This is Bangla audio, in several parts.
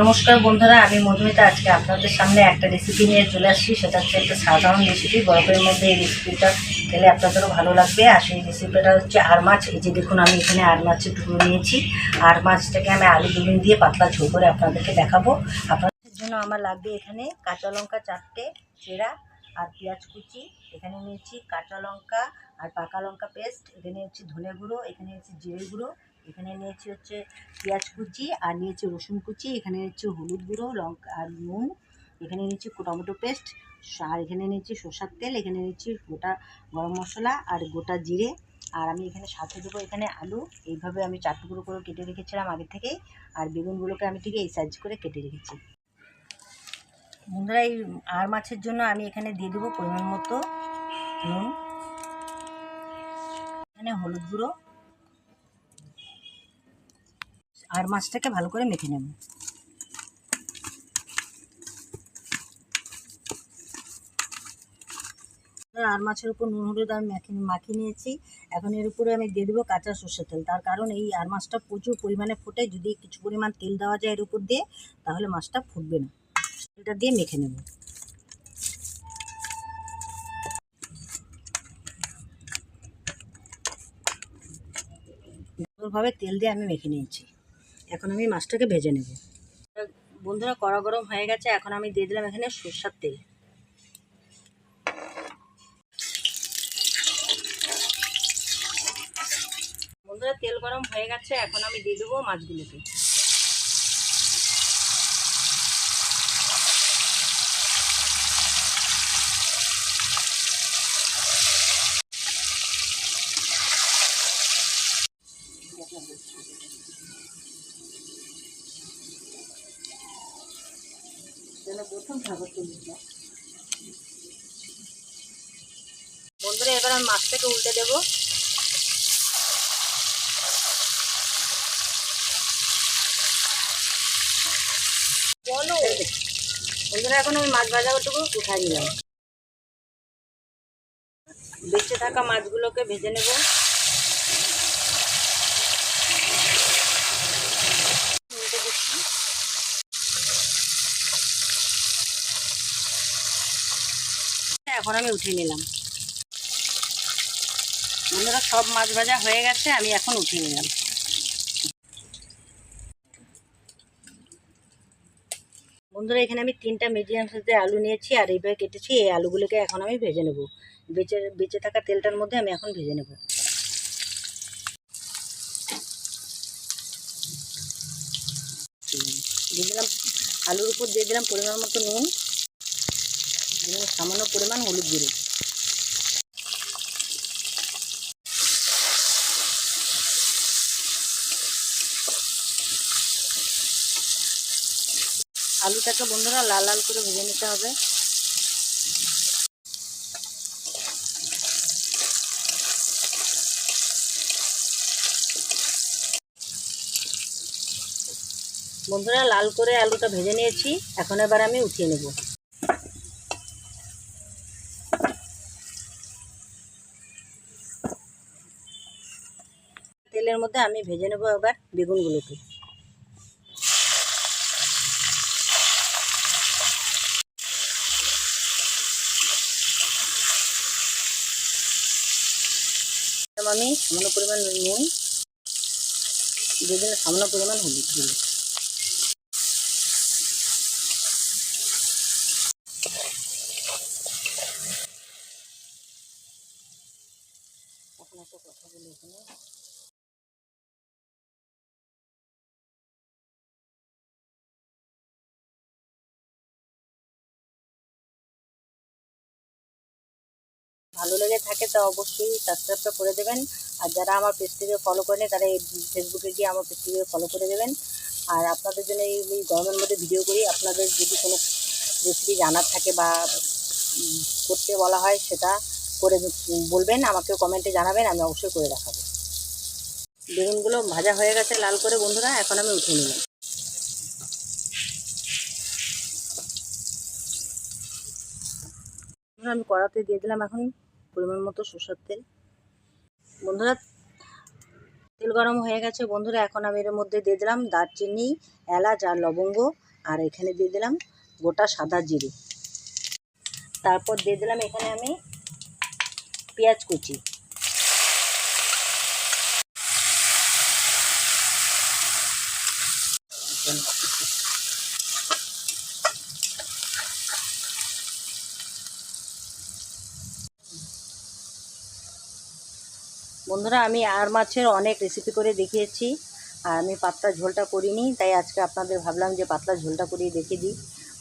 নমস্কার বন্ধুরা, আমি মধুমিতা। আজকে আপনাদের সামনে একটা রেসিপি নিয়ে চলে আসছি। সেটা হচ্ছে একটা সাধারণ রেসিপি গরমের মধ্যে এই রেসিপিটা খেলে আপনাদেরও ভালো লাগবে। আর সেই রেসিপিটা হচ্ছে আর মাছ। এই যে দেখুন, আমি এখানে আর মাছের টুকরো নিয়েছি। আর মাছটাকে আমি আলু বেগুন দিয়ে পাতলা ঝোল করে আপনাদেরকে দেখাবো। আপনাদের জন্য আমার লাগবে এখানে কাঁচা লঙ্কা চারটে, চেরা আর পেঁয়াজ কুচি। এখানে নিয়েছি কাঁচা লঙ্কা আর পাকা লঙ্কা পেস্ট। এখানে হচ্ছে ধনে গুঁড়ো। এখানে হচ্ছে জিরে গুঁড়ো। এখানে নিয়েছি হচ্ছে পেঁয়াজ কুচি আর নিয়েছি রসুন কুচি, এখানে নিয়েছি হলুদ গুঁড়ো লঙ্কা আর নুন, এখানে নিয়েছি টমেটো পেস্ট, আর এখানে নিয়েছি সর্ষার তেল, এখানে নিয়েছি গোটা গরম মশলা আর গোটা জিরে, আর আমি এখানে সাথে দেবো এখানে আলু, এইভাবে আমি চার টুকরো করে কেটে রেখেছিলাম আগে থেকেই, আর বেগুনগুলোকে আমি ঠিক এই সাইজ করে কেটে রেখেছি। বন্ধুরা, এই আর মাছের জন্য আমি এখানে দিয়ে দেবো পরিমাণ মতো নুন, এখানে হলুদ গুঁড়ো আর মাছটাকে ভালো করে মেখে নেব। আর মাছের উপর নুন, হলুদ আমি মাখিয়ে মাখিয়ে নিয়েছি। এখন এর উপরে আমি দিয়ে দেবো কাঁচা সর্ষের তেল। তার কারণ এই আর মাছটা প্রচুর পরিমাণে ফোটে। যদি কিছু পরিমাণ তেল দেওয়া যায় এর উপর দিয়ে, তাহলে মাছটা ফুটবে না। তেলটা দিয়ে মেখে নেব। ভাবে তেল দিয়ে আমি মেখে নিয়েছি। এখন আমি মাছটাকে ভেজে নেব। বন্ধুরা, কড়া গরম হয়ে গেছে, এখন আমি দিয়ে দিলাম এখানে সরষার তেল। বন্ধুরা, তেল গরম হয়ে গেছে, এখন আমি দিয়ে দেবো মাছগুলোকে। প্রথম তুলতে বন্ধুরা, এবার আমি মাছটাকে উল্টে দেবো। বলো। বন্ধুরা, এখন আমি মাছ ভাজাটুকু উঠাই নিলাম। বেঁচে থাকা মাছগুলোকে ভেজে নেব উল্টে দিচ্ছি এখন আমি উঠিয়ে নিলাম। বন্ধুরা, সব মাছ ভাজা হয়ে গেছে, আমি এখন উঠিয়ে নিলাম। বন্ধুরা, এখানে আমি তিনটা মিডিয়াম সাইজের আলু নিয়েছি, আর এইভাবে কেটেছি এই আলুগুলোকে এখন আমি ভেজে নেব। বেঁচে বেঁচে থাকা তেলটার মধ্যে আমি এখন ভেজে নেব। দিয়ে দিলাম, আলুর উপর দিয়ে দিলাম পরিমাণ মতো নুন। সামান্য পরিমাণ হলুদ গুঁড়ো। আলুটাকে বন্ধুরা লাল লাল করে ভেজে নিতে হবে। বন্ধুরা লাল করে আলুটা ভেজে নিয়েছি। এখন এবার আমি উঠিয়ে নেব। তেলের মধ্যে আমি ভেজে নেব এবার বেগুনগুলোকে। আমি সামান্য পরিমাণ নুন দিলাম সামান্য পরিমাণ হলুদ দিল ভালো লেগে থাকে, তা অবশ্যই সাবস্ক্রাইবটা করে দেবেন। আর যারা আমার পেজটিকে ফলো করেন, তারা এই ফেসবুকে গিয়ে আমার পেজটিকে ফলো করে দেবেন। আর আপনাদের জন্য এই এই গরমের মধ্যে ভিডিও করি, আপনাদের যদি কোনো রেসিপি জানার থাকে বা করতে বলা হয়, সেটা করে বলবেন আমাকে কমেন্টে জানাবেন, আমি অবশ্যই করে দেখাবো। বেগুনগুলো ভাজা হয়ে গেছে লাল করে, বন্ধুরা, এখন আমি উঠে নিলাম। আমি কড়াতে দিয়ে দিলাম এখন পরিমাণ মতো সরষের তেল। বন্ধুরা, তেল গরম হয়ে গেছে। বন্ধুরা, এখন আমি এর মধ্যে দিয়ে দিলাম দারচিনি, এলাচ আর লবঙ্গ। আর এখানে দিয়ে দিলাম গোটা সাদা জিরে। তারপর দিয়ে দিলাম এখানে আমি পেঁয়াজ কুচি। বন্ধুরা, আমি আর মাছের অনেক রেসিপি করে দেখিয়েছি। আর আমি পাতলা ঝোলটা করিনি, তাই আজকে আপনাদের ভাবলাম যে পাতলা ঝোলটা করিয়ে দেখিয়ে দিই।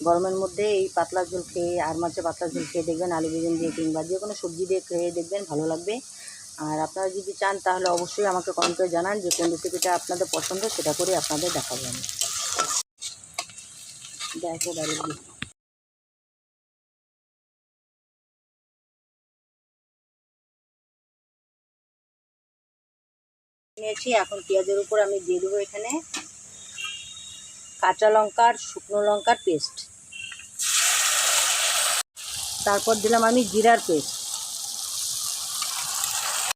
গরমের মধ্যে এই পাতলা ঝোল খেয়ে, আর মাছের পাতলা ঝোল খেয়ে দেখবেন, আলু বেগুন দিয়ে কিংবা যে কোনো সবজি দিয়ে খেয়ে দেখবেন, ভালো লাগবে। আর আপনারা যদি চান, তাহলে অবশ্যই আমাকে কমেন্ট করে জানান যে কোন রেসিপিটা আপনাদের পছন্দ, সেটা করে আপনাদের দেখাবেন দেখো ডাইরেক্ট নিয়েছি। এখন পেঁয়াজের উপর আমি দিয়ে দেবো এখানে কাঁচা লঙ্কার, শুকনো লঙ্কার পেস্ট। তারপর দিলাম আমি জিরার পেস্ট।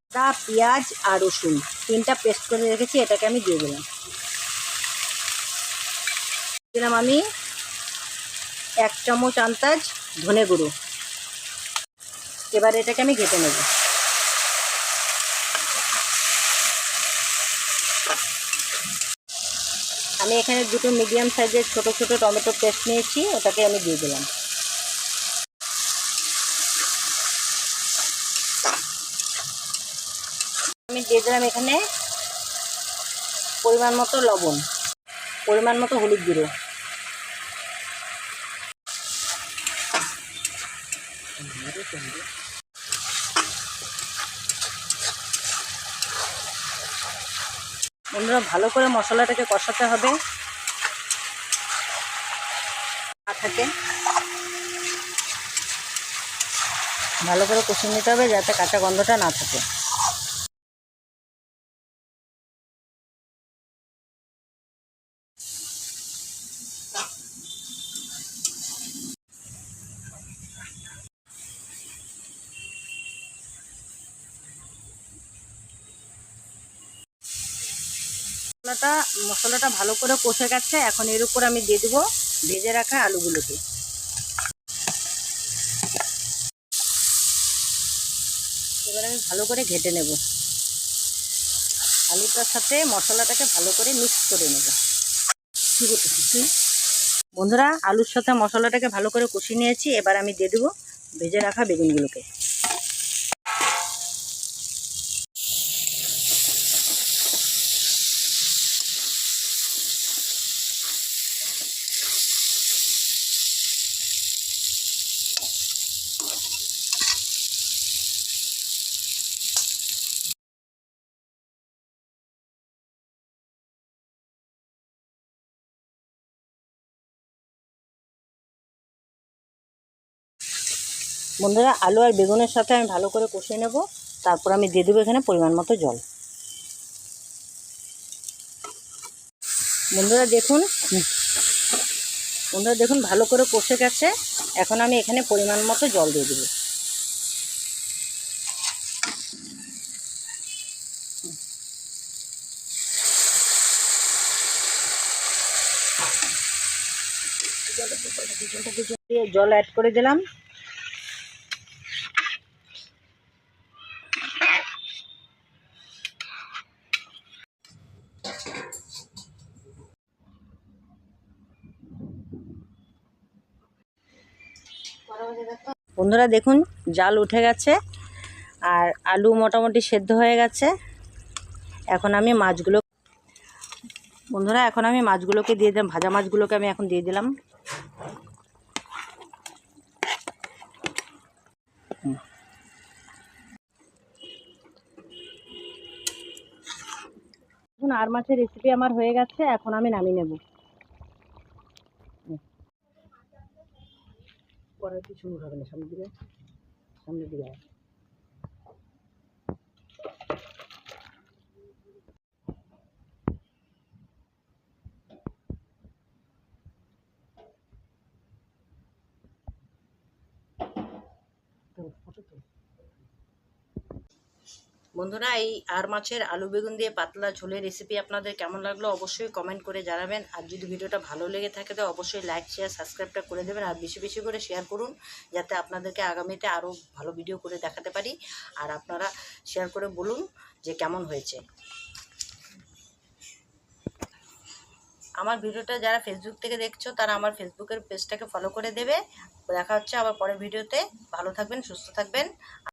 আদা, পেঁয়াজ আর রসুন, তিনটা পেস্ট করে রেখেছি, এটাকে আমি দিয়ে দিলাম। দিলাম আমি এক চামচ আন্তাজ ধনে গুঁড়ো। এবার এটাকে আমি ঘেটে নেব। আমি এখানে দুটো মিডিয়াম সাইজের ছোট ছোট টমেটো পেস্ট নিয়েছি, ওটাকে আমি দিয়ে দিলাম। আমি দিয়ে দিলাম এখানে পরিমাণ মতো লবণ, পরিমাণ মতো হলুদ গুঁড়ো। বন্ধুরা, ভালো করে মশলাটাকে কষাতে হবে। থাকে। ভালো করে কষিয়ে নিতে হবে যাতে কাঁচা গন্ধটা না থাকে। মশলাটা মশলাটা ভালো করে কষে গেছে। এখন এর উপর আমি দিয়ে দেবো ভেজে রাখা আলুগুলোকে। এবার আমি ভালো করে ঘেটে নেব। আলুটার সাথে মশলাটাকে ভালো করে মিক্স করে নেব। কী করতেছিস তুই বন্ধুরা, আলুর সাথে মশলাটাকে ভালো করে কষিয়ে নিয়েছি। এবার আমি দিয়ে দেবো ভেজে রাখা বেগুনগুলোকে। বন্ধুরা, আলু আর বেগুনের সাথে আমি ভালো করে কষিয়ে নেব। তারপর আমি দিয়ে দেবো এখানে পরিমাণ মতো জল। বন্ধুরা, দেখুন। বন্ধুরা, দেখুন, ভালো করে কষে গেছে। এখন আমি এখানে পরিমাণ মতো জল দিয়ে দেবো। জল অ্যাড করে দিলাম। বন্ধুরা দেখুন, জাল উঠে গেছে আর আলু মোটামুটি সেদ্ধ হয়ে গেছে এখন আমি মাছগুলো বন্ধুরা, এখন আমি মাছগুলোকে দিয়ে দিলাম, ভাজা মাছগুলোকে আমি এখন দিয়ে দিলাম। আর মাছের রেসিপি আমার হয়ে গেছে, এখন আমি নামিয়ে নেব পরে কিছু হবে না সামনের দিকে সামনের দিকে ফটো তোল। বন্ধুরা, এই আর মাছের আলু বেগুন দিয়ে পাতলা ঝোলের রেসিপি আপনাদের কেমন লাগল অবশ্যই কমেন্ট করে জানাবেন। আর যদি ভিডিওটা ভালো লেগে থাকে তো অবশ্যই লাইক শেয়ার সাবস্ক্রাইবটা করে দেবেন। আর বেশি বেশি করে শেয়ার করুন, যাতে আপনাদেরকে আগামীতে আরও ভালো ভিডিও করে দেখাতে পারি। আর আপনারা শেয়ার করে বলুন যে কেমন হয়েছে। আমার ভিডিওটা যারা ফেসবুক থেকে দেখছ, তারা আমার ফেসবুকের পেজটাকে ফলো করে দেবে। দেখা হচ্ছে আবার পরের ভিডিওতে ভালো থাকবেন, সুস্থ থাকবেন।